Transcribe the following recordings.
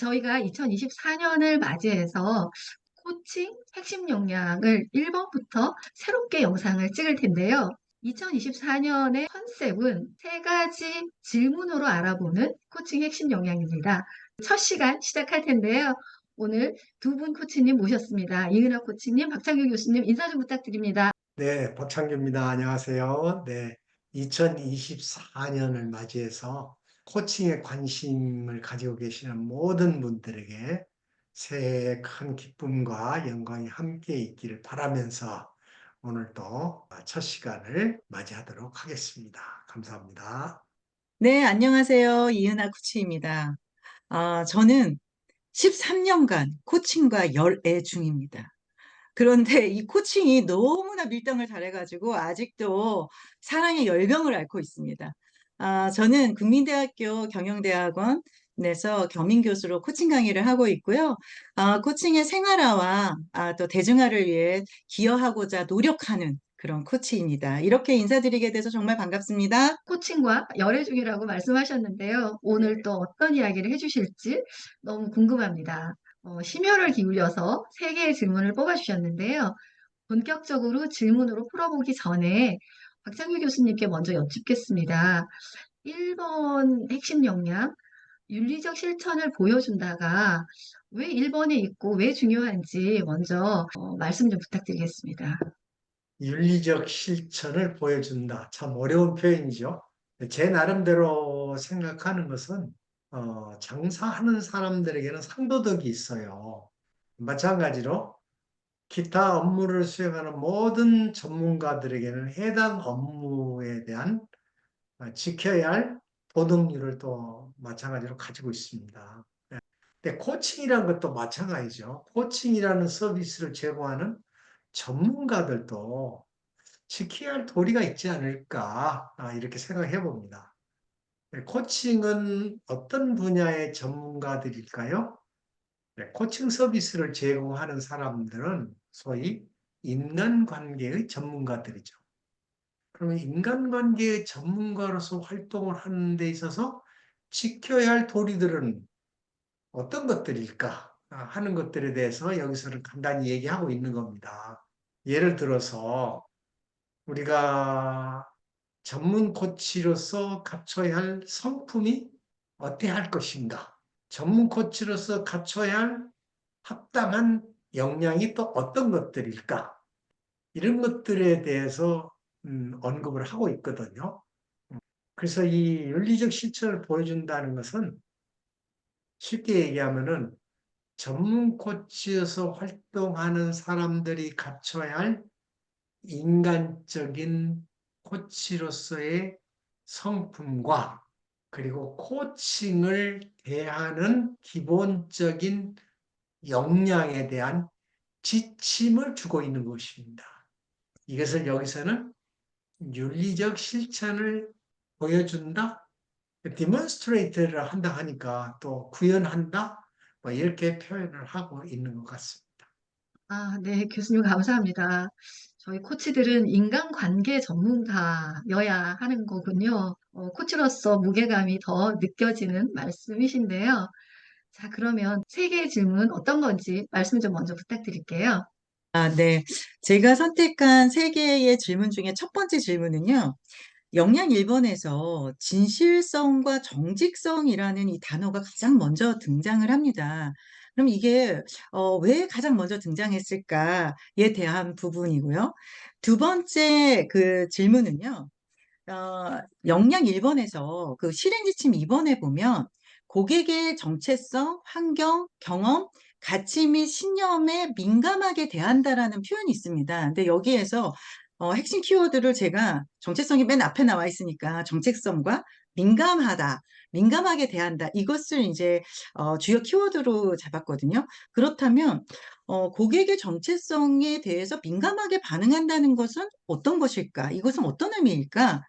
저희가 2024년을 맞이해서 코칭 핵심 역량을 1번부터 새롭게 영상을 찍을 텐데요. 2024년의 컨셉은 세 가지 질문으로 알아보는 코칭 핵심 역량입니다. 첫 시간 시작할 텐데요. 오늘 두 분 코치님 모셨습니다. 이은하 코치님, 박창규 교수님 인사 좀 부탁드립니다. 네, 박창규입니다. 안녕하세요. 네, 2024년을 맞이해서 코칭에 관심을 가지고 계시는 모든 분들에게 새해에 큰 기쁨과 영광이 함께 있기를 바라면서 오늘도 첫 시간을 맞이하도록 하겠습니다. 감사합니다. 네, 안녕하세요. 이은하 코치입니다. 아, 저는 13년간 코칭과 열애 중입니다. 그런데 이 코칭이 너무나 밀당을 잘해가지고 아직도 사랑의 열병을 앓고 있습니다. 아, 저는 국민대학교 경영대학원에서 겸임교수로 코칭 강의를 하고 있고요. 아, 코칭의 생활화와 아, 또 대중화를 위해 기여하고자 노력하는 그런 코치입니다. 이렇게 인사드리게 돼서 정말 반갑습니다. 코칭과 열애 중이라고 말씀하셨는데요. 오늘 또 어떤 이야기를 해주실지 너무 궁금합니다. 어, 심혈을 기울여서 세 개의 질문을 뽑아주셨는데요. 본격적으로 질문으로 풀어보기 전에 박창규 교수님께 먼저 여쭙겠습니다. 1번 핵심 역량, 윤리적 실천을 보여준다가 왜 1번에 있고 왜 중요한지 먼저 어, 말씀 좀 부탁드리겠습니다. 윤리적 실천을 보여준다. 참 어려운 표현이죠. 제 나름대로 생각하는 것은 어, 장사하는 사람들에게는 상도덕이 있어요. 마찬가지로 기타 업무를 수행하는 모든 전문가들에게는 해당 업무에 대한 어, 지켜야 할 도덕률을 또 마찬가지로 가지고 있습니다. 네. 근데 코칭이라는 것도 마찬가지죠. 코칭이라는 서비스를 제공하는 전문가들도 지켜야 할 도리가 있지 않을까 아, 이렇게 생각해 봅니다. 네, 코칭은 어떤 분야의 전문가들일까요? 네, 코칭 서비스를 제공하는 사람들은 소위 인간관계의 전문가들이죠. 그러면 인간관계의 전문가로서 활동을 하는 데 있어서 지켜야 할 도리들은 어떤 것들일까 하는 것들에 대해서 여기서는 간단히 얘기하고 있는 겁니다. 예를 들어서 우리가 전문 코치로서 갖춰야 할 성품이 어때야 할 것인가? 전문 코치로서 갖춰야 할 합당한 역량이 또 어떤 것들일까? 이런 것들에 대해서 음, 언급을 하고 있거든요. 그래서 이 윤리적 실천을 보여준다는 것은 쉽게 얘기하면은 전문 코치여서 활동하는 사람들이 갖춰야 할 인간적인 코치로서의 성품과 그리고 코칭을 대하는 기본적인 역량에 대한 지침을 주고 있는 것입니다. 이것을 여기서는 윤리적 실천을 보여준다, 디몬스트레이트를 한다 하니까 또 구현한다, 뭐 이렇게 표현을 하고 있는 것 같습니다. 아, 네, 교수님 감사합니다. 저희 코치들은 인간관계 전문가여야 하는 거군요. 어, 코치로서 무게감이 더 느껴지는 말씀이신데요. 자, 그러면 세 개의 질문 어떤 건지 말씀 좀 먼저 부탁드릴게요. 아, 네. 제가 선택한 세 개의 질문 중에 첫 번째 질문은요. 영양 1번에서 진실성과 정직성이라는 이 단어가 가장 먼저 등장을 합니다. 그럼 이게 어, 왜 가장 먼저 등장했을까에 대한 부분이고요. 두 번째 그 질문은요. 어, 역량 1번에서 그 실행 지침 2번에 보면 고객의 정체성, 환경, 경험, 가치 및 신념에 민감하게 대한다라는 표현이 있습니다. 근데 여기에서 어, 핵심 키워드를 제가 정체성이 맨 앞에 나와 있으니까 정체성과 민감하다, 민감하게 대한다. 이것을 이제 어, 주요 키워드로 잡았거든요. 그렇다면 어, 고객의 정체성에 대해서 민감하게 반응한다는 것은 어떤 것일까? 이것은 어떤 의미일까?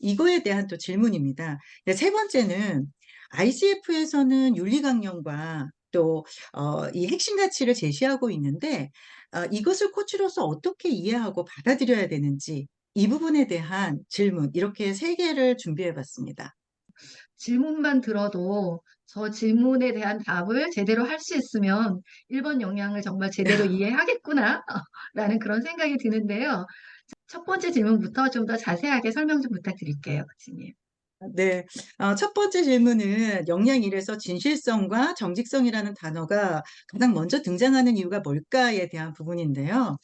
이거에 대한 또 질문입니다. 네, 세 번째는 ICF에서는 윤리강령과 또, 어, 이 핵심 가치를 제시하고 있는데, 어, 이것을 코치로서 어떻게 이해하고 받아들여야 되는지, 이 부분에 대한 질문, 이렇게 세 개를 준비해 봤습니다. 질문만 들어도 저 질문에 대한 답을 제대로 할 수 있으면 1번 영양을 정말 제대로 이해하겠구나, 라는 그런 생각이 드는데요. 첫 번째 질문부터 좀 더 자세하게 설명 좀 부탁드릴게요, 코치님. 네. 어, 첫 번째 질문은 영양 1에서 진실성과 정직성이라는 단어가 가장 먼저 등장하는 이유가 뭘까에 대한 부분인데요.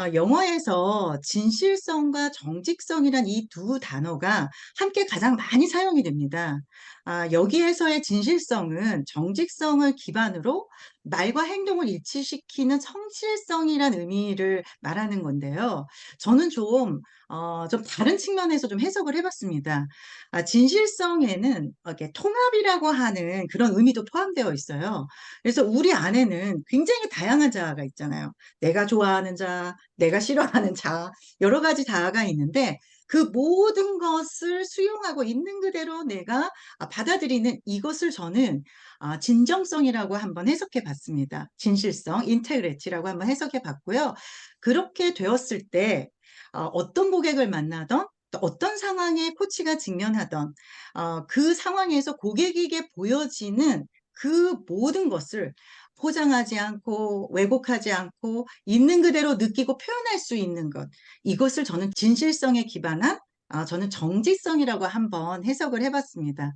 어, 영어에서 진실성과 정직성이란 이 두 단어가 함께 가장 많이 사용이 됩니다. 아, 여기에서의 진실성은 정직성을 기반으로 말과 행동을 일치시키는 성실성이란 의미를 말하는 건데요. 저는 좀, 어, 좀 다른 측면에서 좀 해석을 해봤습니다. 아, 진실성에는 이렇게 통합이라고 하는 그런 의미도 포함되어 있어요. 그래서 우리 안에는 굉장히 다양한 자아가 있잖아요. 내가 좋아하는 자, 내가 싫어하는 자, 여러 가지 자아가 있는데 그 모든 것을 수용하고 있는 그대로 내가 아, 받아들이는 이것을 저는 아, 진정성이라고 한번 해석해 봤습니다. 진실성, 인테그리티라고 한번 해석해 봤고요. 그렇게 되었을 때 어, 어떤 고객을 만나던 또 어떤 상황에 코치가 직면하던 어, 그 상황에서 고객에게 보여지는 그 모든 것을 포장하지 않고 왜곡하지 않고 있는 그대로 느끼고 표현할 수 있는 것 이것을 저는 진실성에 기반한 아, 저는 정직성이라고 한번 해석을 해봤습니다.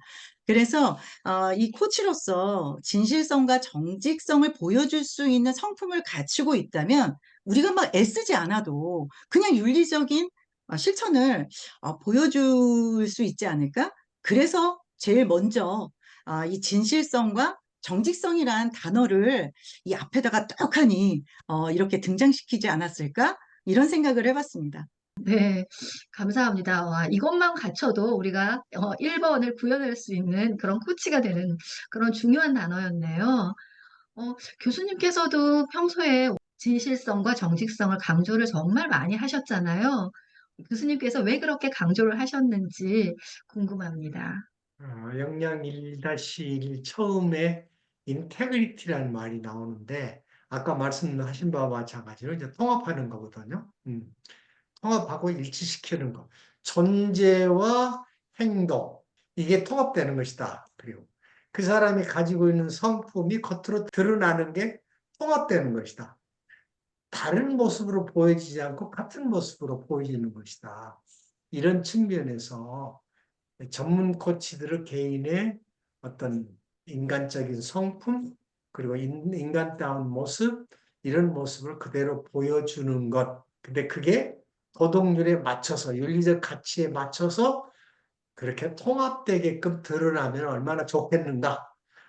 그래서 어, 이 코치로서 진실성과 정직성을 보여줄 수 있는 성품을 갖추고 있다면 우리가 막 애쓰지 않아도 그냥 윤리적인 어, 실천을 어, 보여줄 수 있지 않을까? 그래서 제일 먼저 아, 이 진실성과 정직성이란 단어를 이 앞에다가 떡하니 어, 이렇게 등장시키지 않았을까? 이런 생각을 해봤습니다. 네, 감사합니다. 와, 이것만 갖춰도 우리가 어, 1번을 구현할 수 있는 그런 코치가 되는 그런 중요한 단어였네요. 어, 교수님께서도 평소에 진실성과 정직성을 강조를 정말 많이 하셨잖아요. 교수님께서 왜 그렇게 강조를 하셨는지 궁금합니다. 어, 영양 1-1 처음에 인테그리티라는 말이 나오는데 아까 말씀하신 바와 마찬가지로 이제 통합하는 거거든요. 음, 통합하고 일치시키는 것. 존재와 행동 이게 통합되는 것이다. 그리고 그 사람이 가지고 있는 성품이 겉으로 드러나는 게 통합되는 것이다. 다른 모습으로 보여지지 않고 같은 모습으로 보이는 것이다. 이런 측면에서 전문 코치들의 개인의 어떤 인간적인 성품, 그리고 인- 인간다운 모습, 이런 모습을 그대로 보여주는 것. 근데 그게 도덕률에 맞춰서, 윤리적 가치에 맞춰서 그렇게 통합되게끔 드러나면 얼마나 좋겠는가.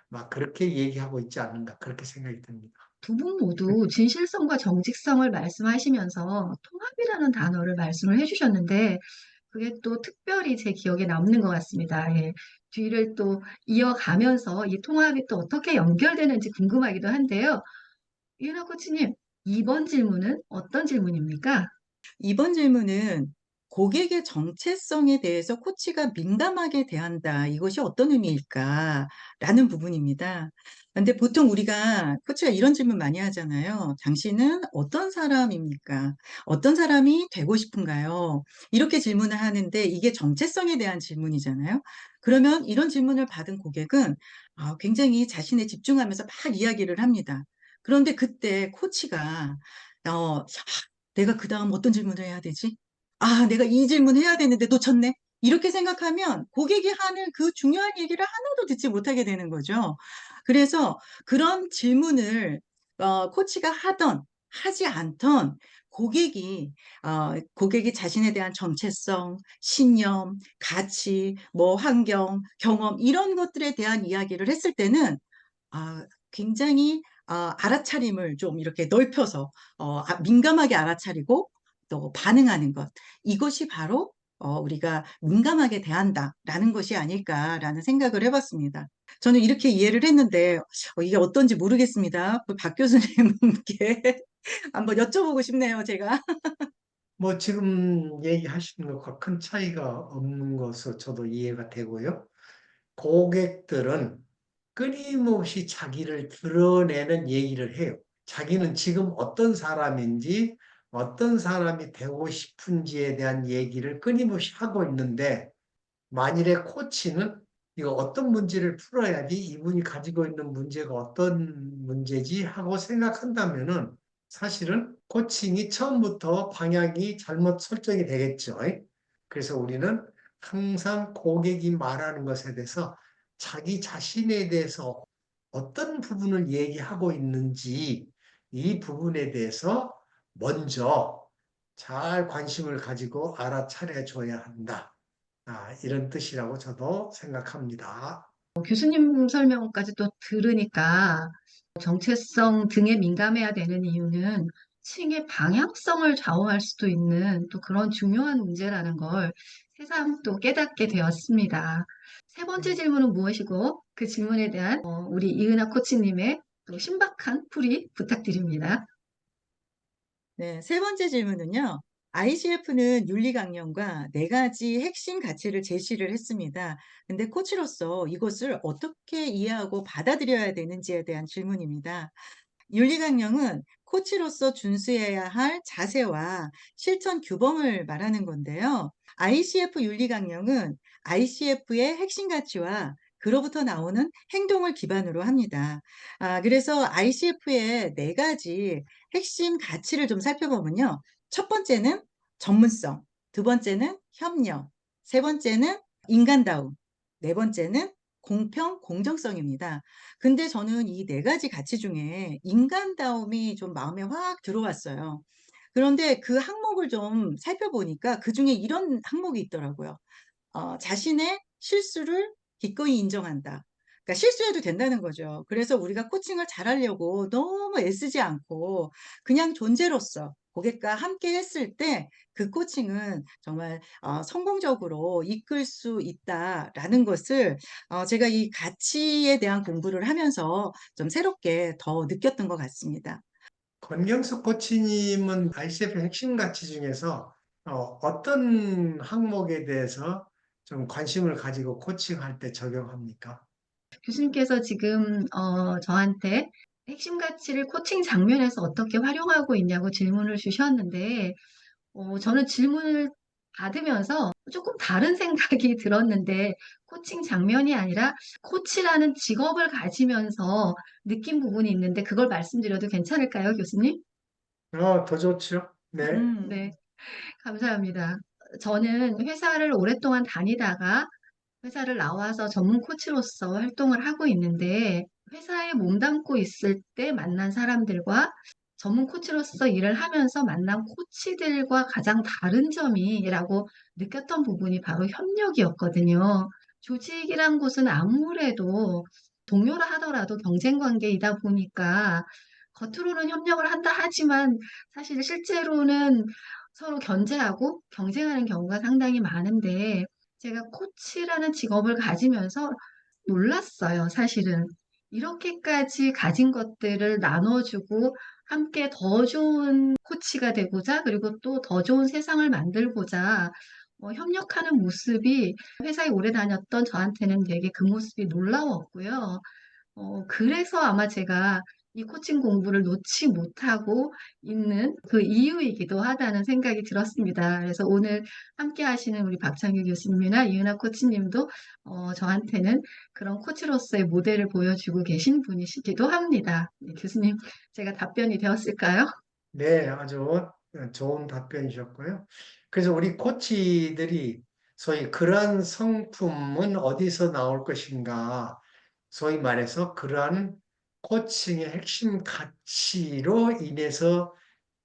막 그렇게 얘기하고 있지 않는가. 그렇게 생각이 듭니다. 두 분 모두 진실성과 정직성을 말씀하시면서 통합이라는 단어를 말씀을 해주셨는데, 그게 또 특별히 제 기억에 남는 것 같습니다. 예. 뒤를 또 이어가면서 이 통합이 또 어떻게 연결되는지 궁금하기도 한데요. 유나 코치님, 이번 질문은 어떤 질문입니까? 이번 질문은 고객의 정체성에 대해서 코치가 민감하게 대한다. 이것이 어떤 의미일까? 라는 부분입니다. 근데 보통 우리가 코치가 이런 질문 많이 하잖아요. 당신은 어떤 사람입니까? 어떤 사람이 되고 싶은가요? 이렇게 질문을 하는데 이게 정체성에 대한 질문이잖아요. 그러면 이런 질문을 받은 고객은 아, 굉장히 자신에 집중하면서 막 이야기를 합니다. 그런데 그때 코치가 어, 내가 그 다음 어떤 질문을 해야 되지? 아, 내가 이 질문 해야 되는데 놓쳤네. 이렇게 생각하면 고객이 하는 그 중요한 얘기를 하나도 듣지 못하게 되는 거죠. 그래서 그런 질문을 어, 코치가 하던 하지 않던 고객이 어, 고객이 자신에 대한 정체성, 신념, 가치, 뭐 환경, 경험 이런 것들에 대한 이야기를 했을 때는 아, 굉장히 아, 알아차림을 좀 이렇게 넓혀서 어, 아, 민감하게 알아차리고 또 반응하는 것. 이것이 바로 어, 우리가 민감하게 대한다라는 것이 아닐까라는 생각을 해봤습니다. 저는 이렇게 이해를 했는데 어, 이게 어떤지 모르겠습니다. 그박 교수님께 한번 여쭤보고 싶네요, 제가. 뭐 지금 얘기하시는 것과 큰 차이가 없는 것으로 저도 이해가 되고요. 고객들은 끊임없이 자기를 드러내는 얘기를 해요. 자기는 지금 어떤 사람인지, 어떤 사람이 되고 싶은지에 대한 얘기를 끊임없이 하고 있는데, 만일에 코치는 이거 어떤 문제를 풀어야지 이분이 가지고 있는 문제가 어떤 문제지 하고 생각한다면은 사실은 코칭이 처음부터 방향이 잘못 설정이 되겠죠. 그래서 우리는 항상 고객이 말하는 것에 대해서 자기 자신에 대해서 어떤 부분을 얘기하고 있는지 이 부분에 대해서 먼저 잘 관심을 가지고 알아차려 줘야 한다. 아, 이런 뜻이라고 저도 생각합니다. 교수님 설명까지 또 들으니까 정체성 등에 민감해야 되는 이유는 층의 방향성을 좌우할 수도 있는 또 그런 중요한 문제라는 걸 새삼 또 깨닫게 되었습니다. 세 번째 질문은 무엇이고 그 질문에 대한 어, 우리 이은하 코치님의 또 신박한 풀이 부탁드립니다. 네, 세 번째 질문은요. ICF는 윤리 강령과 네 가지 핵심 가치를 제시를 했습니다. 근데 코치로서 이것을 어떻게 이해하고 받아들여야 되는지에 대한 질문입니다. 윤리 강령은 코치로서 준수해야 할 자세와 실천 규범을 말하는 건데요. ICF 윤리 강령은 ICF의 핵심 가치와 그로부터 나오는 행동을 기반으로 합니다. 아, 그래서 ICF의 네 가지 핵심 가치를 좀 살펴보면요. 첫 번째는 전문성, 두 번째는 협력, 세 번째는 인간다움, 네 번째는 공평, 공정성입니다. 근데 저는 이 네 가지 가치 중에 인간다움이 좀 마음에 확 들어왔어요. 그런데 그 항목을 좀 살펴보니까 그 중에 이런 항목이 있더라고요. 어, 자신의 실수를 기꺼이 인정한다. 그러니까 실수해도 된다는 거죠. 그래서 우리가 코칭을 잘하려고 너무 애쓰지 않고 그냥 존재로서 고객과 함께 했을 때 그 코칭은 정말 어, 성공적으로 이끌 수 있다라는 것을 어, 제가 이 가치에 대한 공부를 하면서 좀 새롭게 더 느꼈던 것 같습니다. 권경숙 코치님은 ICF 핵심 가치 중에서 어, 어떤 항목에 대해서 좀 관심을 가지고 코칭할 때 적용합니까? 교수님께서 지금 어, 저한테 핵심 가치를 코칭 장면에서 어떻게 활용하고 있냐고 질문을 주셨는데 어, 저는 질문을 받으면서 조금 다른 생각이 들었는데 코칭 장면이 아니라 코치라는 직업을 가지면서 느낀 부분이 있는데 그걸 말씀드려도 괜찮을까요, 교수님? 어, 더 좋죠. 네. 음, 네, 감사합니다. 저는 회사를 오랫동안 다니다가 회사를 나와서 전문 코치로서 활동을 하고 있는데 회사에 몸담고 있을 때 만난 사람들과 전문 코치로서 일을 하면서 만난 코치들과 가장 다른 점이라고 느꼈던 부분이 바로 협력이었거든요. 조직이란 곳은 아무래도 동료라 하더라도 경쟁 관계이다 보니까 겉으로는 협력을 한다 하지만 사실 실제로는 서로 견제하고 경쟁하는 경우가 상당히 많은데 제가 코치라는 직업을 가지면서 놀랐어요, 사실은. 이렇게까지 가진 것들을 나눠주고 함께 더 좋은 코치가 되고자 그리고 또 더 좋은 세상을 만들고자 어, 협력하는 모습이 회사에 오래 다녔던 저한테는 되게 그 모습이 놀라웠고요. 어, 그래서 아마 제가 이 코칭 공부를 놓지 못하고 있는 그 이유이기도 하다는 생각이 들었습니다. 그래서 오늘 함께 하시는 우리 박창규 교수님이나 이은하 코치님도 어, 저한테는 그런 코치로서의 모델을 보여주고 계신 분이시기도 합니다. 네, 교수님, 제가 답변이 되었을까요? 네, 아주 좋은 답변이셨고요. 그래서 우리 코치들이 소위 그러한 성품은 어디서 나올 것인가, 소위 말해서 그러한 코칭의 핵심 가치로 인해서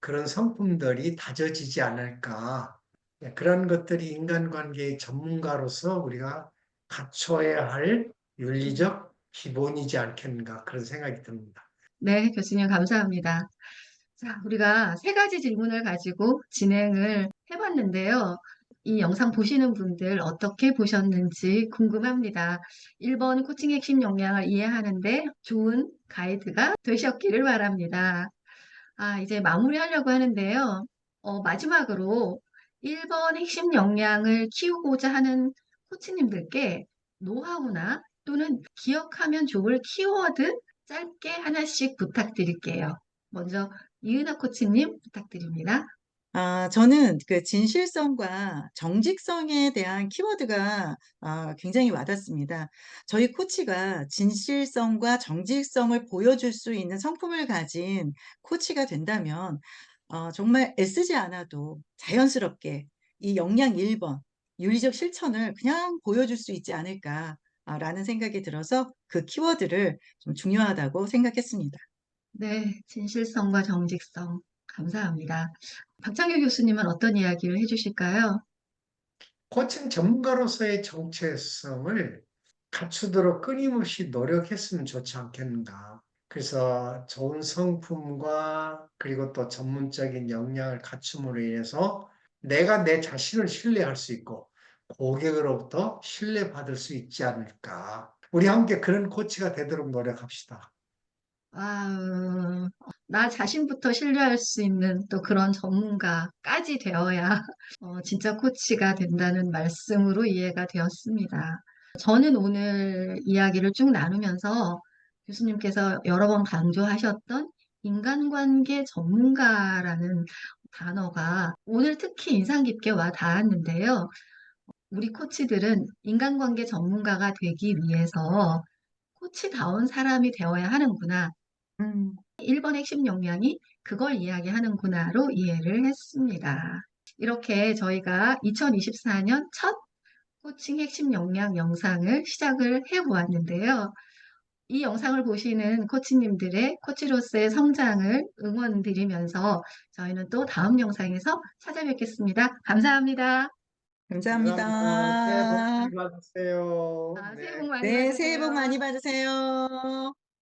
그런 성품들이 다져지지 않을까. 네, 그런 것들이 인간관계의 전문가로서 우리가 갖춰야 할 윤리적 기본이지 않겠는가 그런 생각이 듭니다. 네, 교수님 감사합니다. 자, 우리가 세 가지 질문을 가지고 진행을 해봤는데요. 이 영상 보시는 분들 어떻게 보셨는지 궁금합니다. 1번 코칭 핵심 역량을 이해하는데 좋은 가이드가 되셨기를 바랍니다. 아, 이제 마무리하려고 하는데요. 어, 마지막으로 1번 핵심 역량을 키우고자 하는 코치님들께 노하우나 또는 기억하면 좋을 키워드 짧게 하나씩 부탁드릴게요. 먼저 이은하 코치님 부탁드립니다. 아, 저는 그 진실성과 정직성에 대한 키워드가 아, 굉장히 와닿습니다. 저희 코치가 진실성과 정직성을 보여줄 수 있는 성품을 가진 코치가 된다면 어, 정말 애쓰지 않아도 자연스럽게 이 역량 1번, 윤리적 실천을 그냥 보여줄 수 있지 않을까라는 생각이 들어서 그 키워드를 좀 중요하다고 생각했습니다. 네, 진실성과 정직성. 감사합니다. 박창규 교수님은 어떤 이야기를 해주실까요? 코칭 전문가로서의 정체성을 갖추도록 끊임없이 노력했으면 좋지 않겠는가. 그래서 좋은 성품과 그리고 또 전문적인 역량을 갖춤으로 인해서 내가 내 자신을 신뢰할 수 있고 고객으로부터 신뢰받을 수 있지 않을까. 우리 함께 그런 코치가 되도록 노력합시다. 아, 나 자신부터 신뢰할 수 있는 또 그런 전문가까지 되어야 어, 진짜 코치가 된다는 말씀으로 이해가 되었습니다. 저는 오늘 이야기를 쭉 나누면서 교수님께서 여러 번 강조하셨던 인간관계 전문가라는 단어가 오늘 특히 인상 깊게 와 닿았는데요. 우리 코치들은 인간관계 전문가가 되기 위해서 코치다운 사람이 되어야 하는구나. 음. 1번 핵심 역량이 그걸 이야기하는구나로 이해를 했습니다. 이렇게 저희가 2024년 첫 코칭 핵심 역량 영상을 시작을 해 보았는데요. 이 영상을 보시는 코치님들의 코치로서의 성장을 응원드리면서 저희는 또 다음 영상에서 찾아뵙겠습니다. 감사합니다. 감사합니다. 새해 복 많이 받으세요. 아, 새해 네. 복 많이 네, 새해 복 받으세요. 많이 받으세요.